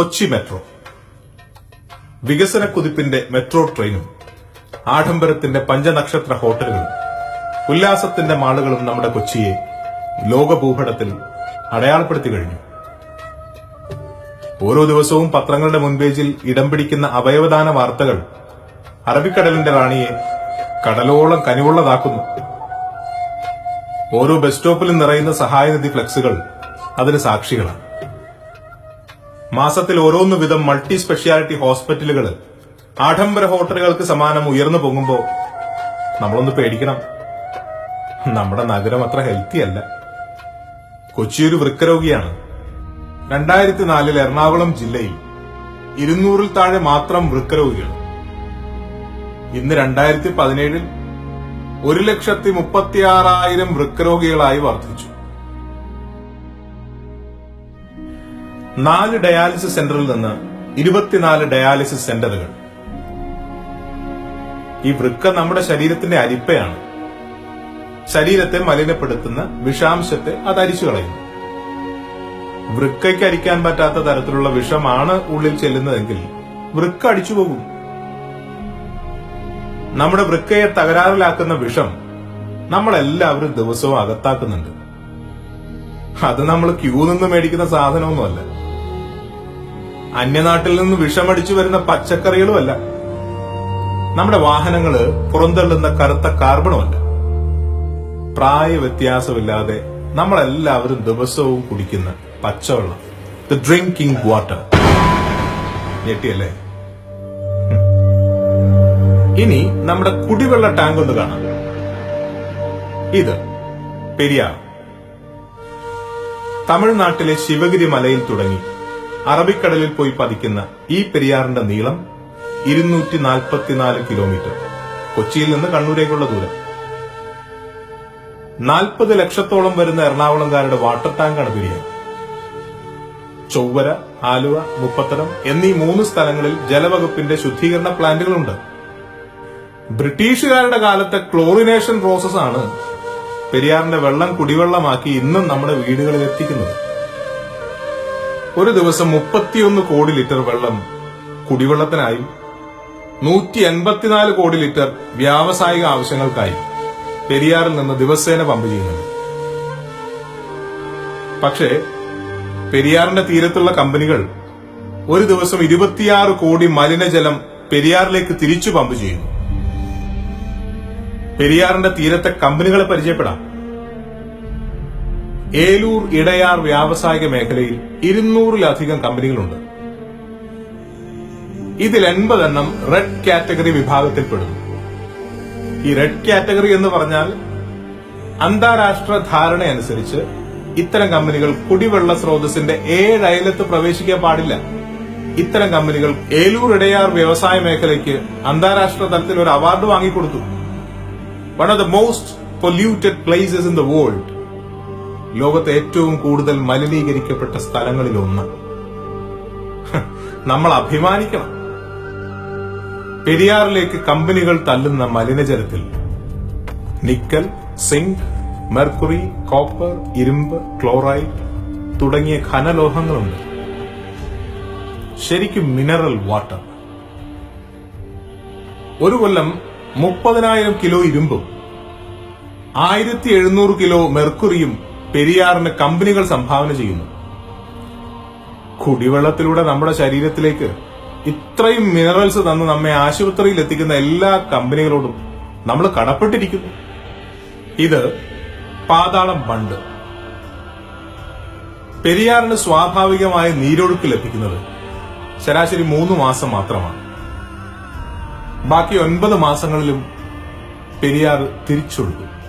Kochi metro. വികസന കുതിപ്പിന്റെ metro ട്രെയിനും ആഡംബരത്തിന്റെ പഞ്ചനക്ഷത്ര ഹോട്ടലുകളും ഉല്ലാസത്തിന്റെ മാളുകളും നമ്മുടെ കൊച്ചിയെ ലോകഭൂപടത്തിൽ അടയാളപ്പെടുത്തി കഴിഞ്ഞു. ഓരോ ദിവസവും പത്രങ്ങളുടെ മുൻപേജിൽ ഇടം പിടിക്കുന്ന അവയവദാന വാർത്തകൾ അറബിക്കടലിന്റെ റാണിയെ കടലോളം കനിവുള്ളതാക്കുന്നു. ഓരോ ബസ് സ്റ്റോപ്പിലും നിറയുന്ന സഹായനിധി ഫ്ലക്സുകൾ അതിന് സാക്ഷികളാണ്. മാസത്തിൽ ഓരോന്ന് വിധം മൾട്ടി സ്പെഷ്യാലിറ്റി ഹോസ്പിറ്റലുകൾ ആഡംബര ഹോട്ടലുകൾക്ക് സമാനം ഉയർന്നു പോകുമ്പോ നമ്മളൊന്ന് പേടിക്കണം. നമ്മുടെ നഗരം അത്ര ഹെൽത്തി അല്ല. കൊച്ചി ഒരു വൃക്കരോഗിയാണ്. രണ്ടായിരത്തി നാലിൽ എറണാകുളം ജില്ലയിൽ ഇരുന്നൂറിൽ താഴെ മാത്രം വൃക്കരോഗികൾ. ഇന്ന് രണ്ടായിരത്തി പതിനേഴിൽ ഒരു ലക്ഷത്തി മുപ്പത്തിയാറായിരം വൃക്കരോഗികളായി വർദ്ധിച്ചു. നാല് ഡയാലിസിസ് സെന്ററിൽ നിന്ന് ഇരുപത്തിനാല് ഡയാലിസിസ് സെന്ററുകൾ. ഈ വൃക്ക നമ്മുടെ ശരീരത്തിന്റെ അരിപ്പയാണ്. ശരീരത്തെ മലിനപ്പെടുത്തുന്ന വിഷാംശത്തെ അത് അരിച്ചു കളയുന്നു. വൃക്കയ്ക്ക് അരിക്കാൻ പറ്റാത്ത തരത്തിലുള്ള വിഷമാണ് ഉള്ളിൽ ചെല്ലുന്നതെങ്കിൽ വൃക്ക അടിച്ചു പോകും. നമ്മുടെ വൃക്കയെ തകരാറിലാക്കുന്ന വിഷം നമ്മളെല്ലാവരും ദിവസവും അകത്താക്കുന്നുണ്ട്. അത് നമ്മൾ ക്യൂ നിന്ന് മേടിക്കുന്ന സാധനമൊന്നുമല്ല. അന്യനാട്ടിൽ നിന്ന് വിഷമടിച്ചു വരുന്ന പച്ചക്കറികളുമല്ല നമ്മുടെ വാഹനങ്ങൾ പുറന്തള്ളുന്ന കറുത്ത കാർബണുമല്ല. പ്രായ വ്യത്യാസമില്ലാതെ നമ്മളെല്ലാവരും ദിവസവും കുടിക്കുന്ന പച്ചവെള്ളം. ദ ഡ്രിങ്കിങ് വാട്ടർ ഞെട്ടിയല്ലേ? ഇനി നമ്മുടെ കുടിവെള്ള ടാങ്ക് ഒന്ന് കാണാം. ഇത് പെരിയാർ. തമിഴ്നാട്ടിലെ ശിവഗിരി മലയിൽ തുടങ്ങി. അറബിക്കടലിൽ പോയി പതിക്കുന്ന ഈ പെരിയാറിന്റെ നീളം ഇരുന്നൂറ്റി നാൽപ്പത്തിനാല് കിലോമീറ്റർ. കൊച്ചിയിൽ നിന്ന് കണ്ണൂരേക്കുള്ള ദൂരം. നാൽപ്പത് ലക്ഷത്തോളം വരുന്ന എറണാകുളംകാരുടെ വാട്ടർ ടാങ്കാണ് പെരിയാർ. ചൊവ്വര ആലുവ മുപ്പത്തടം എന്നീ മൂന്ന് സ്ഥലങ്ങളിൽ ജലവകുപ്പിന്റെ ശുദ്ധീകരണ പ്ലാന്റുകളുണ്ട്. ബ്രിട്ടീഷുകാരുടെ കാലത്തെ ക്ലോറിനേഷൻ പ്രോസസ്സാണ് പെരിയാറിന്റെ വെള്ളം കുടിവെള്ളമാക്കി ഇന്നും നമ്മുടെ വീടുകളിൽ എത്തിക്കുന്നത് ഒരു ദിവസം മുപ്പത്തിയൊന്ന് കോടി ലിറ്റർ വെള്ളം കുടിവെള്ളത്തിനായും നൂറ്റി എൺപത്തിനാല് കോടി ലിറ്റർ വ്യാവസായിക ആവശ്യങ്ങൾക്കായി പെരിയാറിൽ നിന്ന് ദിവസേന പമ്പ് ചെയ്യുന്നുണ്ട്. പക്ഷേ പെരിയാറിന്റെ തീരത്തുള്ള കമ്പനികൾ ഒരു ദിവസം ഇരുപത്തിയാറ് കോടി മലിനജലം പെരിയാറിലേക്ക് തിരിച്ചു പമ്പ് ചെയ്യുന്നു. പെരിയാറിന്റെ തീരത്തെ കമ്പനികളെ പരിചയപ്പെടാം. ഏലൂർ ഇടയാർ വ്യാവസായിക മേഖലയിൽ ഇരുന്നൂറിലധികം കമ്പനികളുണ്ട്. ഇതിൽ എൺപതെണ്ണം റെഡ് കാറ്റഗറി വിഭാഗത്തിൽപ്പെടുന്നു. ഈ റെഡ് കാറ്റഗറി എന്ന് പറഞ്ഞാൽ അന്താരാഷ്ട്ര ധാരണ അനുസരിച്ച് ഇത്തരം കമ്പനികൾ കുടിവെള്ള സ്രോതസ്സിന്റെ ഏഴ് അയലത്ത് പ്രവേശിക്കാൻ പാടില്ല. ഇത്തരം കമ്പനികൾ ഏലൂർ ഇടയാർ വ്യവസായ മേഖലയ്ക്ക് അന്താരാഷ്ട്ര തലത്തിൽ ഒരു award വാങ്ങിക്കൊടുത്തു. One of the most polluted places in the world ലോകത്തെ ഏറ്റവും കൂടുതൽ മലിനീകരിക്കപ്പെട്ട സ്ഥലങ്ങളിൽ ഒന്ന്. നമ്മൾ അഭിമാനിക്കണം. പെരിയാറിലേക്ക് കമ്പനികൾ തള്ളുന്ന മലിനജലത്തിൽ നിക്കൽ സിങ്ക് മെർക്കുറി കോപ്പർ ഇരുമ്പ് ക്ലോറൈഡ് തുടങ്ങിയ ഖനലോഹങ്ങളുണ്ട്. ശരിക്കും മിനറൽ വാട്ടർ. ഒരു കൊല്ലം മുപ്പതിനായിരം കിലോ ഇരുമ്പും ആയിരത്തി എഴുന്നൂറ് കിലോ മെർക്കുറിയും പെരിയാറിന് കമ്പനികൾ സംഭാവന ചെയ്യുന്നു. കുടിവെള്ളത്തിലൂടെ നമ്മുടെ ശരീരത്തിലേക്ക് ഇത്രയും മിനറൽസ് തന്ന് നമ്മെ ആശുപത്രിയിൽ എത്തിക്കുന്ന എല്ലാ കമ്പനികളോടും നമ്മൾ കടപ്പെട്ടിരിക്കുന്നു. ഇത് പാതാളം ബണ്ട്. പെരിയാറിന് സ്വാഭാവികമായ നീരൊഴുക്ക് ലഭിക്കുന്നത് ശരാശരി മൂന്ന് മാസം മാത്രമാണ്. ബാക്കി ഒൻപത് മാസങ്ങളിലും പെരിയാർ തിരിച്ചൊഴുകും.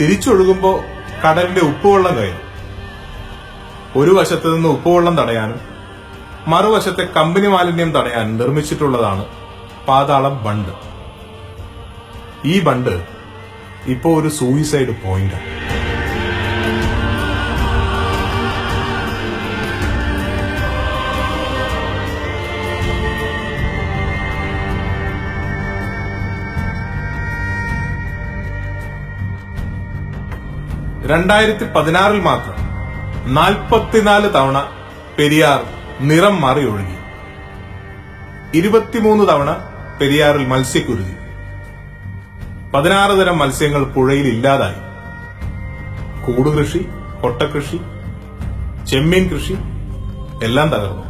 തിരിച്ചൊഴുകുമ്പോ കടലിന്റെ ഉപ്പുവെള്ളം കയറും. ഒരു വശത്ത് നിന്ന് ഉപ്പുവെള്ളം തടയാനും മറുവശത്തെ കമ്പനി മാലിന്യം തടയാനും നിർമ്മിച്ചിട്ടുള്ളതാണ് പാതാളം ബണ്ട്. ഈ ബണ്ട് ഇപ്പോൾ ഒരു സൂയിസൈഡ് പോയിന്റ് രണ്ടായിരത്തി പതിനാറിൽ മാത്രം നാൽപ്പത്തിനാല് തവണ പെരിയാർ നിറം മാറി ഒഴുകി. ഇരുപത്തിമൂന്ന് തവണ പെരിയാറിൽ മത്സ്യക്കുരുതി. പതിനാറ് തരം മത്സ്യങ്ങൾ പുഴയിൽ ഇല്ലാതായി. കൂടുകൃഷി കൊട്ടകൃഷി ചെമ്മീൻ കൃഷി എല്ലാം തകർന്നു.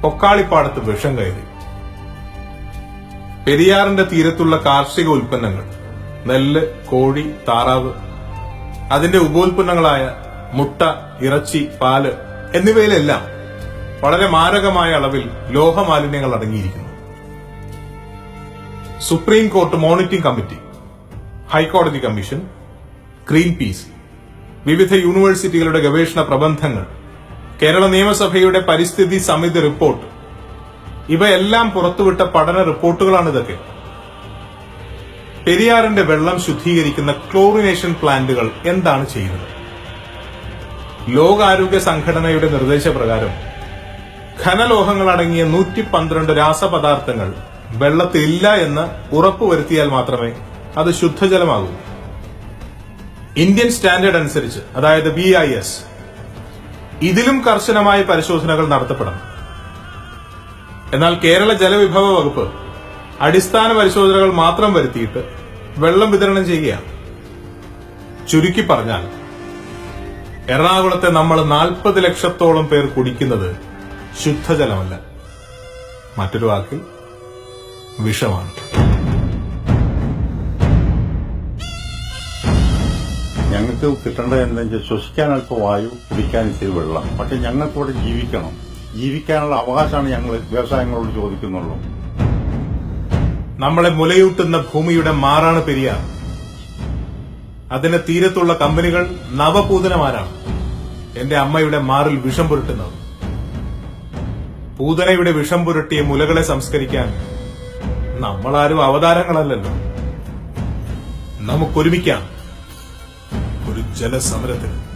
പൊക്കാളിപ്പാടത്ത് വിഷം കയറി. പെരിയാറിന്റെ തീരത്തുള്ള കാർഷിക ഉൽപ്പന്നങ്ങൾ നെല്ല് കോഴി താറാവ് അതിന്റെ ഉപോൽപ്പന്നങ്ങളായ മുട്ട ഇറച്ചി പാൽ എന്നിവയിലെല്ലാം വളരെ മാരകമായ അളവിൽ ലോഹമാലിന്യങ്ങൾ അടങ്ങിയിരിക്കുന്നു. സുപ്രീം കോർട്ട് മോണിറ്ററിംഗ് കമ്മിറ്റി ഹൈക്കോടതി കമ്മീഷൻ ഗ്രീൻ പീസ് വിവിധ യൂണിവേഴ്സിറ്റികളുടെ ഗവേഷണ പ്രബന്ധങ്ങൾ കേരള നിയമസഭയുടെ പരിസ്ഥിതി സമിതി റിപ്പോർട്ട് ഇവയെല്ലാം പുറത്തുവിട്ട പഠന റിപ്പോർട്ടുകളാണ് ഇതൊക്കെ പെരിയാറിന്റെ വെള്ളം ശുദ്ധീകരിക്കുന്ന ക്ലോറിനേഷൻ പ്ലാന്റുകൾ എന്താണ് ചെയ്യുന്നത്? ലോകാരോഗ്യ സംഘടനയുടെ നിർദ്ദേശപ്രകാരം ഖനലോഹങ്ങൾ അടങ്ങിയ നൂറ്റി പന്ത്രണ്ട് രാസപദാർത്ഥങ്ങൾ വെള്ളത്തിലില്ല എന്ന് ഉറപ്പുവരുത്തിയാൽ മാത്രമേ അത് ശുദ്ധജലമാകൂ. ഇന്ത്യൻ സ്റ്റാൻഡേർഡ് അനുസരിച്ച് അതായത് ബി ഐ എസ് ഇതിലും കർശനമായ പരിശോധനകൾ നടത്തപ്പെടണം. എന്നാൽ കേരള ജലവിഭവ വകുപ്പ് അടിസ്ഥാന പരിശോധനകൾ മാത്രം വരുത്തിയിട്ട് വെള്ളം വിതരണം ചെയ്യുകയാണ്. ചുരുക്കി പറഞ്ഞാൽ എറണാകുളത്തെ നമ്മൾ നാൽപ്പത് ലക്ഷത്തോളം പേർ കുടിക്കുന്നത് ശുദ്ധജലമല്ല. മറ്റൊരു വാക്കിൽ വിഷമാണ്. ഞങ്ങൾക്ക് കിട്ടേണ്ടത് എന്താ ശ്വസിക്കാൻ അല്പം വായു കുടിക്കാൻ ഇത്തിരി വെള്ളം. പക്ഷെ ഞങ്ങൾക്കിവിടെ ജീവിക്കണം. ജീവിക്കാനുള്ള അവകാശമാണ് ഞങ്ങൾ വ്യവസായങ്ങളോട് ചോദിക്കുന്നുള്ളൂ. നമ്മളെ മുലയൂട്ടുന്ന ഭൂമിയുടെ മാറാണ് പെരിയാർ. അതിന്റെ തീരത്തുള്ള കമ്പനികൾ നവപൂതനമാരാണ്. എന്റെ അമ്മയുടെ മാറിൽ വിഷം പുരട്ടുന്നത് പൂതനയുടെ വിഷം പുരട്ടിയ മുലകളെ സംസ്കരിക്കാൻ നമ്മളാരും അവതാരങ്ങളല്ലല്ലോ. നമുക്കൊരുമിക്കാം. ഒരു ജലസമരത്തിന്.